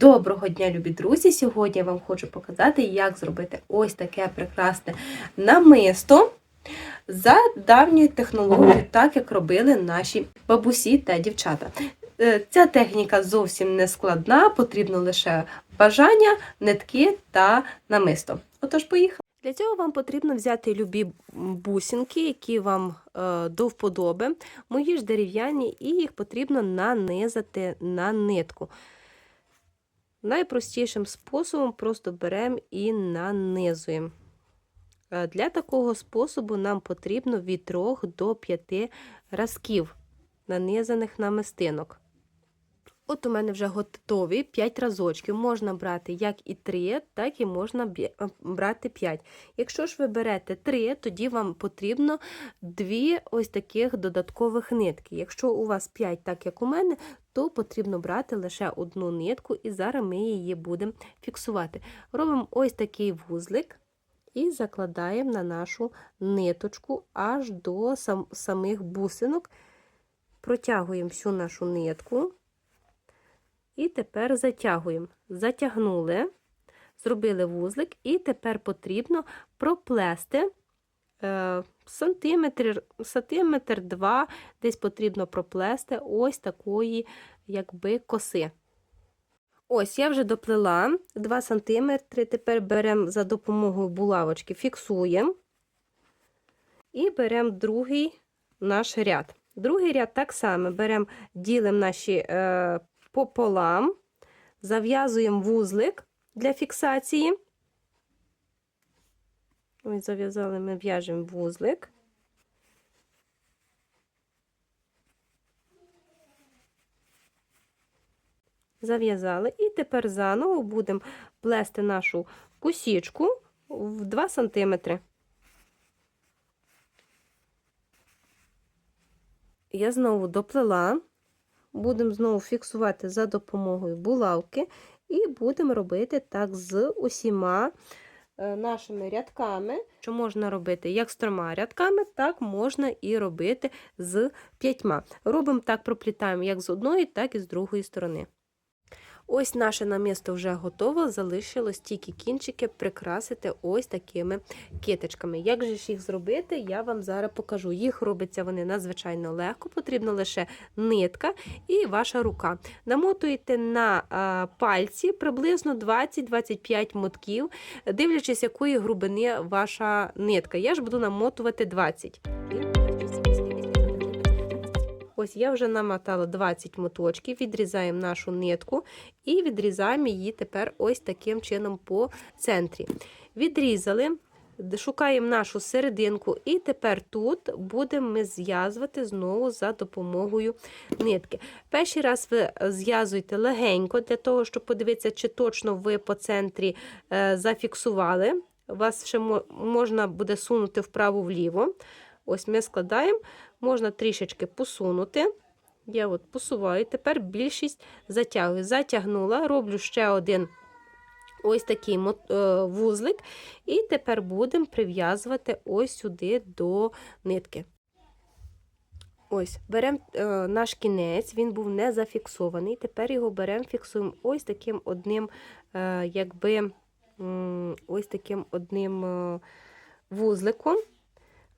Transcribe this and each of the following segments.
Доброго дня, любі друзі! Сьогодні я вам хочу показати, як зробити ось таке прекрасне намисто за давньою технологією, так як робили наші бабусі та дівчата. Е, Ця техніка зовсім не складна, потрібно лише бажання, нитки та намисто. Отож, поїхали. Для цього вам потрібно взяти любі бусинки, які вам е, до вподоби. Мої ж дерев'яні, і їх потрібно нанизати на нитку. Найпростішим способом просто беремо і нанизуємо. Е, Для такого способу нам потрібно від 3 до 5 разків нанизаних намистинок. От у мене вже готові 5 разочків. Можна брати як і 3, так і можна е, брати 5. Якщо ж ви берете 3, тоді вам потрібно 2 ось таких додаткових нитки. Якщо у вас 5, так як у мене, то потрібно брати лише одну нитку, і зараз ми її будемо фіксувати. Робимо ось такий вузлик і закладаємо на нашу ниточку аж до сам, самих бусинок. Протягуємо всю нашу нитку. І тепер затягуємо. Затягнули, зробили вузлик, і тепер потрібно проплести е, сантиметр, сантиметр два, десь потрібно проплести ось такої, якби, коси. Ось, я вже доплела 2 см. Тепер беремо за допомогою булавочки, фіксуємо і беремо другий наш ряд. Другий ряд так само беремо, ділимо наші е, пополам, зав'язуємо вузлик для фіксації. Ось зав'язали, ми в'яжемо вузлик. Зав'язали, і тепер заново будемо плести нашу косічку в 2 см. Я знову доплела, будемо знову фіксувати за допомогою булавки, і будемо робити так з усіма е, нашими рядками, що можна робити як з трьома рядками, так можна і робити з п'ятьма. Робимо так, проплітаємо як з одної, так і з другої сторони. Ось наше намісто вже готово, залишилось тільки кінчики прикрасити ось такими китичками. Як же ж їх зробити, я вам зараз покажу. Їх робиться вони надзвичайно легко, потрібна лише нитка і ваша рука. Намотуєте на пальці приблизно 20-25 мотків, дивлячись, якої грубини ваша нитка. Я ж буду намотувати 20. Ось я вже намотала 20 моточків, відрізаємо нашу нитку і відрізаємо її тепер ось таким чином по центрі. Відрізали, шукаємо нашу серединку, і тепер тут будемо ми зв'язувати знову за допомогою нитки. Перший раз ви зв'язуєте легенько, для того, щоб подивитися, чи точно ви по центрі е, зафіксували. Вас ще можна буде сунути вправо-вліво. Ось ми складаємо, можна трішечки посунути. Я от посуваю, тепер більшість затягую. Затягнула, роблю ще один ось такий вузлик, і тепер будемо прив'язувати ось сюди до нитки. Ось, беремо е, наш кінець, він був не зафіксований. Тепер його беремо, фіксуємо ось таким одним, е, якби, ось таким одним е, вузликом.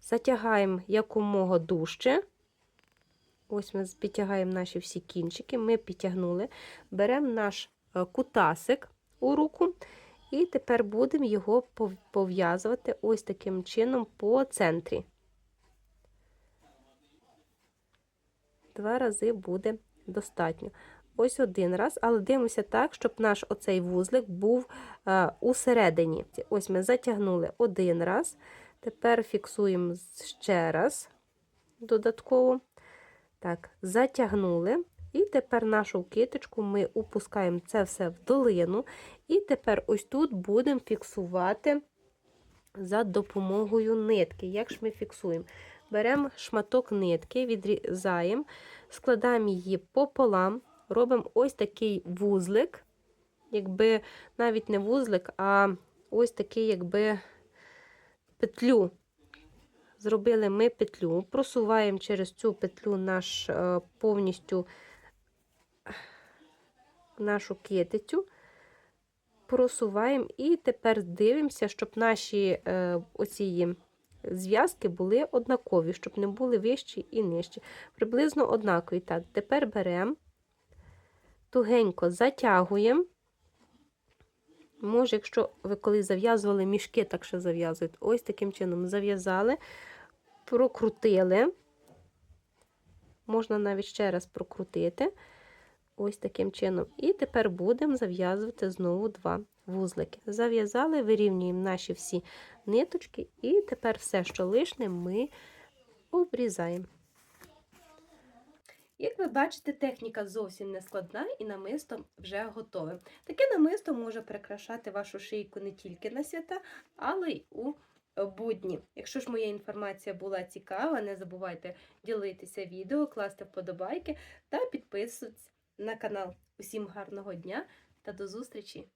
Затягаємо якомога дужче. Ось ми підтягаємо наші всі кінчики, ми підтягнули, беремо наш кутасик у руку, і тепер будемо його пов'язувати ось таким чином по центрі. Два рази буде достатньо. Ось один раз, але дивимося так, щоб наш оцей вузлик був а, усередині. Ось ми затягнули один раз. Тепер фіксуємо ще раз додатково. Так, затягнули. І тепер нашу киточку ми опускаємо це все в долину. І тепер ось тут будемо фіксувати за допомогою нитки. Як ж ми фіксуємо? Беремо шматок нитки, відрізаємо, складаємо її пополам, робимо ось такий вузлик, якби навіть не вузлик, а ось такий, якби петлю. Зробили ми петлю, просуваємо через цю петлю наш е, повністю нашу китицю, просуваємо і тепер дивимося, щоб наші е, оці зв'язки були однакові, щоб не були вищі і нижчі. Приблизно однакові. Так, тепер беремо, тугенько затягуємо. Може, якщо ви коли зав'язували мішки, так ще зав'язують. Ось таким чином зав'язали, прокрутили. Можна навіть ще раз прокрутити. Ось таким чином. І тепер будемо зав'язувати знову два вузлики. Зав'язали, вирівнюємо наші всі ниточки, і тепер все, що лишне, ми обрізаємо. Як ви бачите, техніка зовсім не складна і намисто вже готове. Таке намисто може прикрашати вашу шийку не тільки на свята, але й у будні. Якщо ж моя інформація була цікава, не забувайте ділитися відео, класти вподобайки та підписуватися на канал. Усім гарного дня та до зустрічі!